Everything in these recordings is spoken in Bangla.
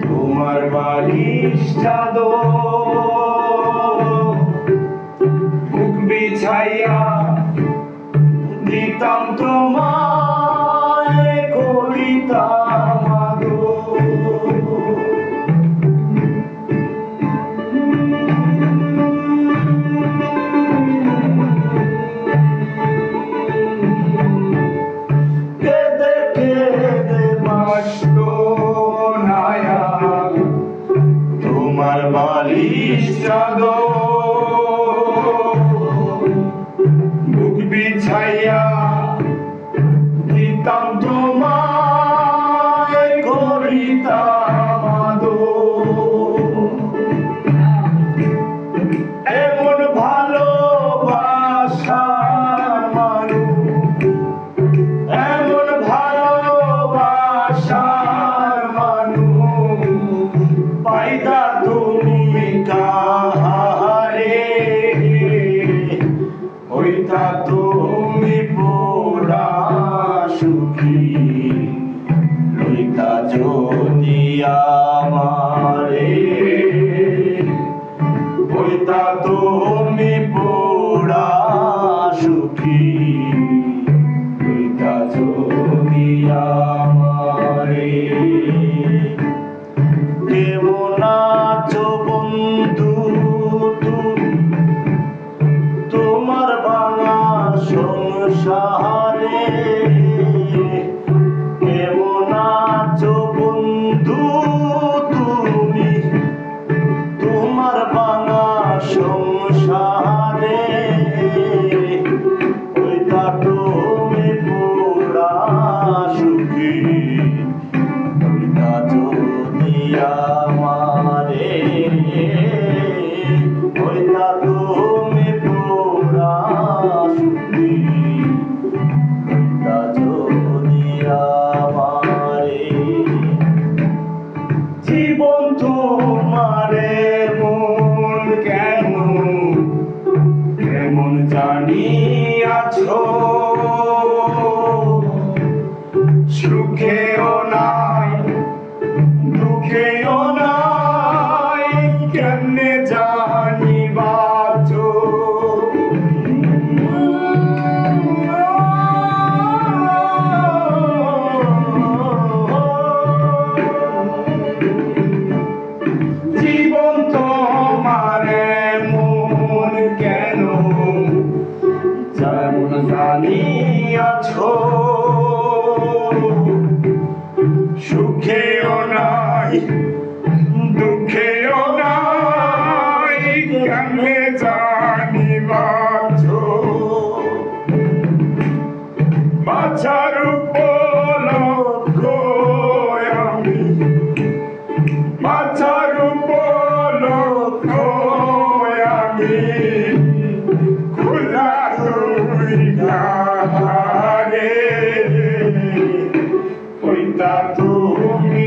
তোমার বালিশ চাদর বুক বিছাইয়া দিতাম তোমায় বালিশ চাদর তুমি পোড়া সুখী। লইতা যদি আমারে হইতা তুমি পোড়া সুখী। লইতা যদি আমারে সংসারে কেমন আছো বন্ধু তুমি? তোমার বাঙা সংসারে। ওইটা তুমি পুরা সুখী। ওইটা যদি আমারে। ওইটা তুমি আছো। সুখেও নাই দুঃখেও নাই কেমনে জানি বাঁচো জীবন তোমারে মন কেন নাই। দুঃখেও নাই কেমনে জানি বাঁচো বাছার উপলক্ষ আমি, বাছার উপলক্ষ আমি, খোলা রে ওইটা তুমি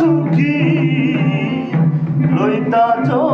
সুখী লইতা চো